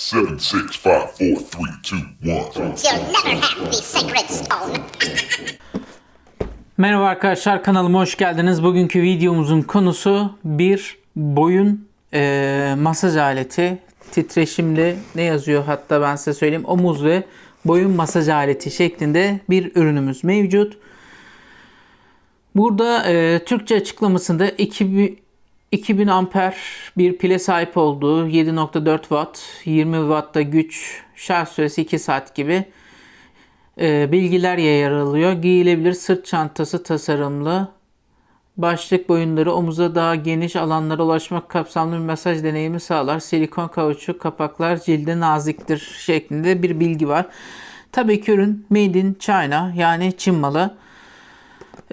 Seven, six, five, four, three, two, one. You'll never have the sacred stone. Merhaba arkadaşlar kanalıma hoş geldiniz. Bugünkü videomuzun konusu bir boyun eee, masaj aleti. Titreşimli ne yazıyor hatta ben size söyleyeyim. Omuz ve boyun masaj aleti şeklinde bir ürünümüz mevcut. Burada eee, Türkçe açıklamasında 2000, 2000 amper bir pile sahip olduğu 7.4 watt, 20 wattta güç, şarj süresi 2 saat gibi e, bilgiler yer alıyor. Giyilebilir sırt çantası tasarımlı. Başlık boyunları omuza daha geniş alanlara ulaşmak kapsamlı bir mesaj deneyimi sağlar. Silikon kauçuk kapaklar cilde naziktir şeklinde bir bilgi var. Tabii ki ürün Made in China yani Çin malı.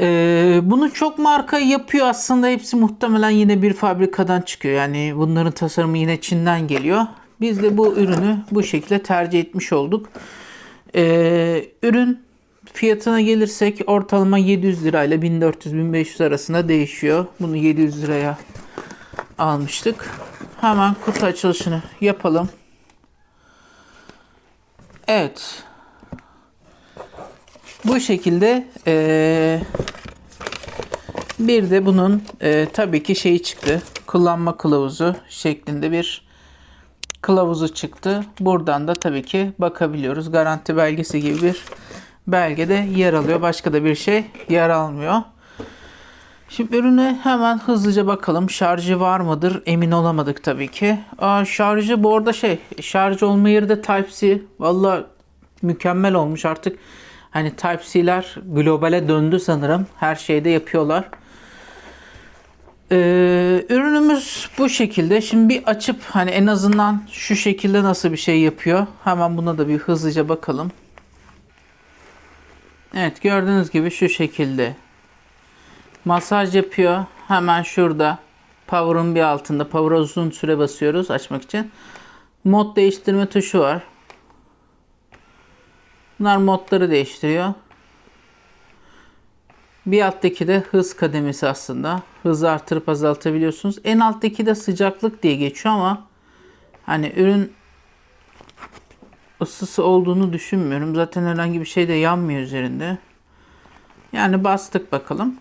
Ee, bunu çok marka yapıyor aslında hepsi muhtemelen yine bir fabrikadan çıkıyor. Yani bunların tasarımı yine Çin'den geliyor. Biz de bu ürünü bu şekilde tercih etmiş olduk. Ee, ürün fiyatına gelirsek ortalama 700 lirayla 1400-1500 arasında değişiyor. Bunu 700 liraya almıştık. Hemen kutu açılışını yapalım. Evet. Bu şekilde eee, bir de bunun eee, tabii ki şeyi çıktı. Kullanma kılavuzu şeklinde bir kılavuzu çıktı. Buradan da tabii ki bakabiliyoruz. Garanti belgesi gibi bir belgede yer alıyor. Başka da bir şey yer almıyor. Şimdi ürüne hemen hızlıca bakalım. Şarjı var mıdır? Emin olamadık tabii ki. Aa, şarjı bu arada şey, şarj olma yeri de Type-C. Valla mükemmel olmuş artık. Hani Type-C'ler globale döndü sanırım. Her şeyde yapıyorlar. Ee, ürünümüz bu şekilde. Şimdi bir açıp hani en azından şu şekilde nasıl bir şey yapıyor. Hemen buna da bir hızlıca bakalım. Evet gördüğünüz gibi şu şekilde. Masaj yapıyor. Hemen şurada. Power'ın bir altında. Power'a uzun süre basıyoruz açmak için. Mod değiştirme tuşu var. Bunlar modları değiştiriyor. Bir alttaki de hız kademesi aslında. Hızı artırıp azaltabiliyorsunuz. En alttaki de sıcaklık diye geçiyor ama hani ürün ısısı olduğunu düşünmüyorum. Zaten herhangi bir şey de yanmıyor üzerinde. Yani bastık bakalım.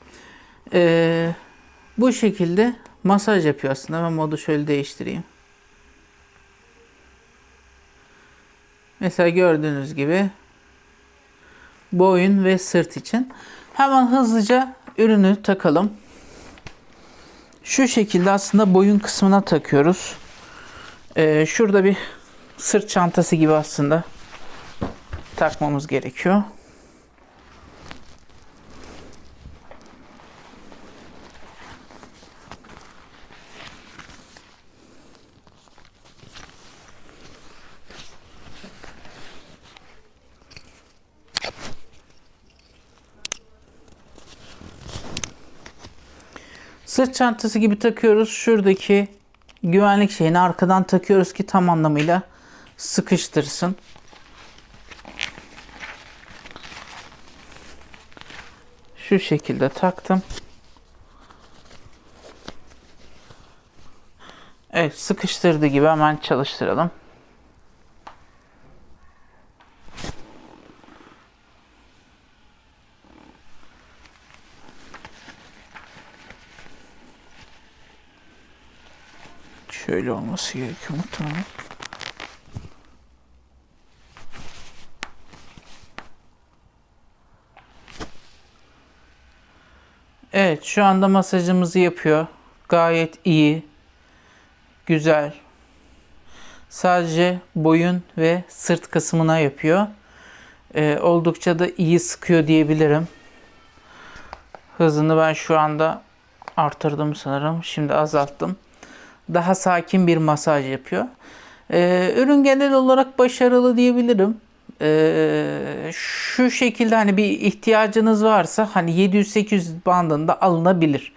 Ee, bu şekilde masaj yapıyor aslında. Ben modu şöyle değiştireyim. Mesela gördüğünüz gibi boyun ve sırt için. Hemen hızlıca ürünü takalım. Şu şekilde aslında boyun kısmına takıyoruz. Ee, şurada bir sırt çantası gibi aslında takmamız gerekiyor. Sırt çantası gibi takıyoruz. Şuradaki güvenlik şeyini arkadan takıyoruz ki tam anlamıyla sıkıştırsın. Şu şekilde taktım. Evet sıkıştırdığı gibi hemen çalıştıralım. Şöyle olması gerekiyor muhtemelen. Evet şu anda masajımızı yapıyor. Gayet iyi. Güzel. Sadece boyun ve sırt kısmına yapıyor. Ee, oldukça da iyi sıkıyor diyebilirim. Hızını ben şu anda artırdım sanırım. Şimdi azalttım daha sakin bir masaj yapıyor. Ee, ürün genel olarak başarılı diyebilirim. Ee, şu şekilde hani bir ihtiyacınız varsa hani 700-800 bandında alınabilir.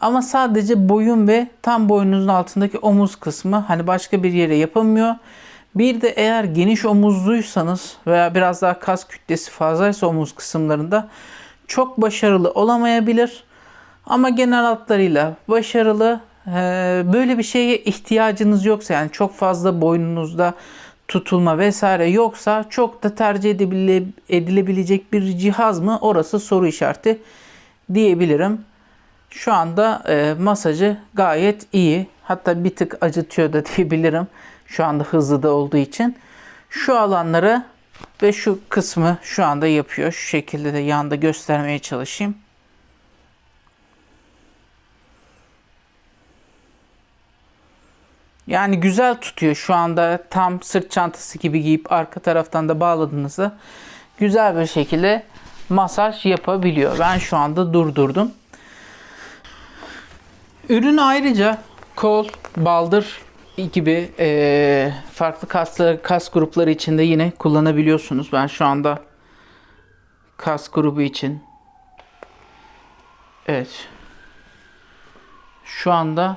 Ama sadece boyun ve tam boynunuzun altındaki omuz kısmı hani başka bir yere yapamıyor. Bir de eğer geniş omuzluysanız veya biraz daha kas kütlesi fazlaysa omuz kısımlarında çok başarılı olamayabilir. Ama genel hatlarıyla başarılı. E, böyle bir şeye ihtiyacınız yoksa yani çok fazla boynunuzda tutulma vesaire yoksa çok da tercih edibile- edilebilecek bir cihaz mı orası soru işareti diyebilirim. Şu anda e, masajı gayet iyi. Hatta bir tık acıtıyor da diyebilirim. Şu anda hızlı da olduğu için. Şu alanları ve şu kısmı şu anda yapıyor. Şu şekilde de yanda göstermeye çalışayım. Yani güzel tutuyor şu anda tam sırt çantası gibi giyip arka taraftan da bağladığınızda güzel bir şekilde masaj yapabiliyor. Ben şu anda durdurdum. Ürün ayrıca kol, baldır gibi eee, farklı kaslar, kas grupları içinde yine kullanabiliyorsunuz. Ben şu anda kas grubu için evet şu anda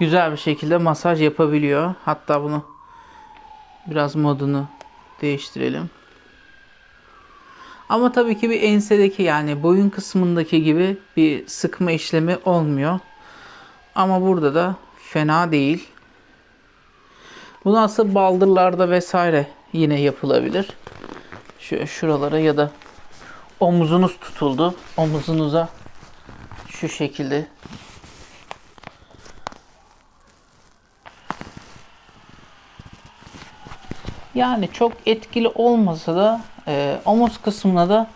güzel bir şekilde masaj yapabiliyor. Hatta bunu biraz modunu değiştirelim. Ama tabii ki bir ensedeki yani boyun kısmındaki gibi bir sıkma işlemi olmuyor. Ama burada da fena değil. Bu nasıl baldırlarda vesaire yine yapılabilir. Şu şuralara ya da omuzunuz tutuldu. Omuzunuza şu şekilde Yani çok etkili olmasa da e, omuz kısmına da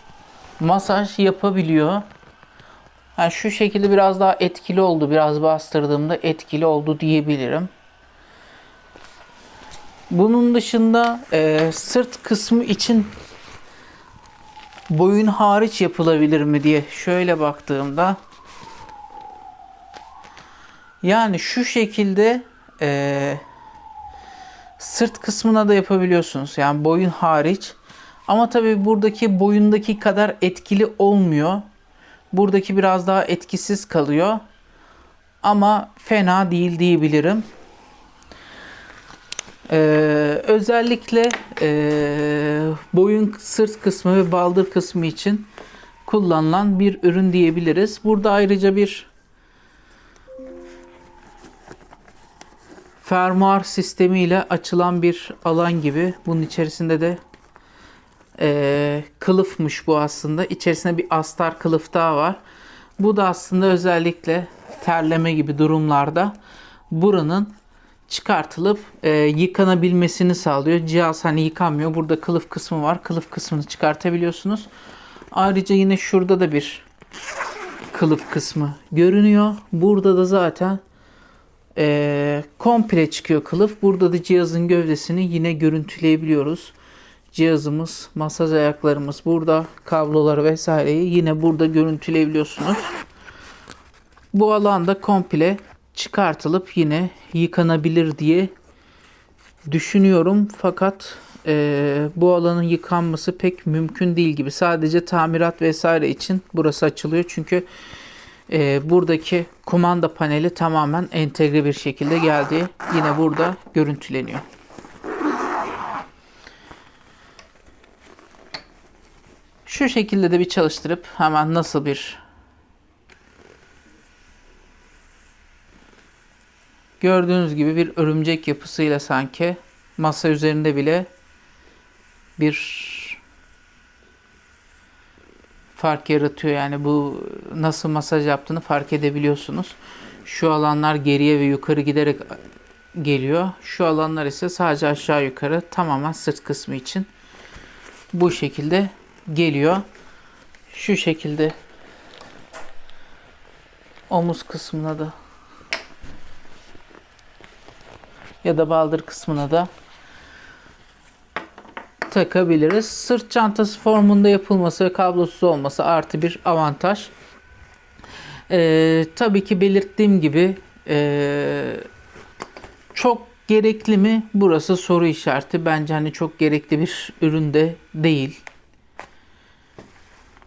masaj yapabiliyor. Yani şu şekilde biraz daha etkili oldu. Biraz bastırdığımda etkili oldu diyebilirim. Bunun dışında e, sırt kısmı için boyun hariç yapılabilir mi diye şöyle baktığımda yani şu şekilde e, sırt kısmına da yapabiliyorsunuz. Yani boyun hariç. Ama tabii buradaki boyundaki kadar etkili olmuyor. Buradaki biraz daha etkisiz kalıyor. Ama fena değil diyebilirim. Ee, özellikle ee, boyun sırt kısmı ve baldır kısmı için kullanılan bir ürün diyebiliriz. Burada ayrıca bir fermuar sistemiyle açılan bir alan gibi. Bunun içerisinde de eee, kılıfmış bu aslında. İçerisinde bir astar kılıf daha var. Bu da aslında özellikle terleme gibi durumlarda buranın çıkartılıp eee, yıkanabilmesini sağlıyor. Cihaz hani yıkanmıyor. Burada kılıf kısmı var. Kılıf kısmını çıkartabiliyorsunuz. Ayrıca yine şurada da bir kılıf kısmı görünüyor. Burada da zaten e, komple çıkıyor kılıf. Burada da cihazın gövdesini yine görüntüleyebiliyoruz. Cihazımız, masaj ayaklarımız burada, kabloları vesaireyi yine burada görüntüleyebiliyorsunuz. Bu alanda komple çıkartılıp yine yıkanabilir diye düşünüyorum. Fakat e, bu alanın yıkanması pek mümkün değil gibi. Sadece tamirat vesaire için burası açılıyor. Çünkü e, buradaki kumanda paneli tamamen entegre bir şekilde geldi. Yine burada görüntüleniyor. Şu şekilde de bir çalıştırıp hemen nasıl bir gördüğünüz gibi bir örümcek yapısıyla sanki masa üzerinde bile bir fark yaratıyor. Yani bu nasıl masaj yaptığını fark edebiliyorsunuz. Şu alanlar geriye ve yukarı giderek geliyor. Şu alanlar ise sadece aşağı yukarı tamamen sırt kısmı için bu şekilde geliyor. Şu şekilde omuz kısmına da ya da baldır kısmına da takabiliriz. Sırt çantası formunda yapılması ve kablosuz olması artı bir avantaj. Ee, tabii ki belirttiğim gibi ee, çok gerekli mi? Burası soru işareti. Bence hani çok gerekli bir ürün de değil.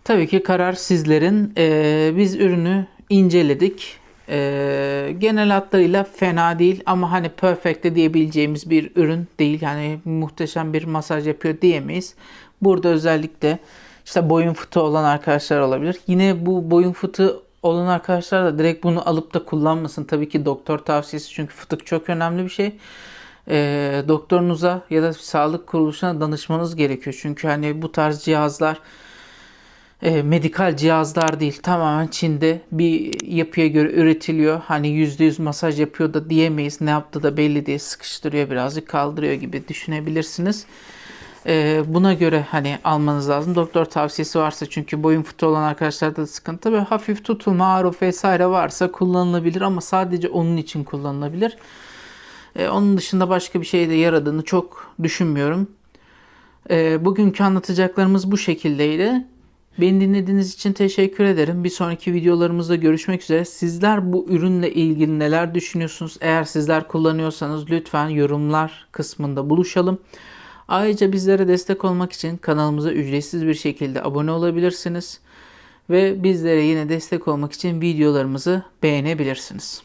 Tabii ki karar sizlerin. Ee, biz ürünü inceledik. Ee, genel hatlarıyla fena değil ama hani perfect de diyebileceğimiz bir ürün değil. Yani muhteşem bir masaj yapıyor diyemeyiz. Burada özellikle işte boyun fıtığı olan arkadaşlar olabilir. Yine bu boyun fıtığı olan arkadaşlar da direkt bunu alıp da kullanmasın. Tabii ki doktor tavsiyesi çünkü fıtık çok önemli bir şey. Ee, doktorunuza ya da sağlık kuruluşuna danışmanız gerekiyor. Çünkü hani bu tarz cihazlar e, medikal cihazlar değil. Tamamen Çin'de bir yapıya göre üretiliyor. Hani %100 masaj yapıyor da diyemeyiz. Ne yaptığı da belli değil. Sıkıştırıyor birazcık kaldırıyor gibi düşünebilirsiniz. E, buna göre hani almanız lazım. Doktor tavsiyesi varsa çünkü boyun fıtığı olan arkadaşlarda da sıkıntı ve hafif tutulma, ağrı vesaire varsa kullanılabilir ama sadece onun için kullanılabilir. E, onun dışında başka bir şey de yaradığını çok düşünmüyorum. E, bugünkü anlatacaklarımız bu şekildeydi. Beni dinlediğiniz için teşekkür ederim. Bir sonraki videolarımızda görüşmek üzere. Sizler bu ürünle ilgili neler düşünüyorsunuz? Eğer sizler kullanıyorsanız lütfen yorumlar kısmında buluşalım. Ayrıca bizlere destek olmak için kanalımıza ücretsiz bir şekilde abone olabilirsiniz. Ve bizlere yine destek olmak için videolarımızı beğenebilirsiniz.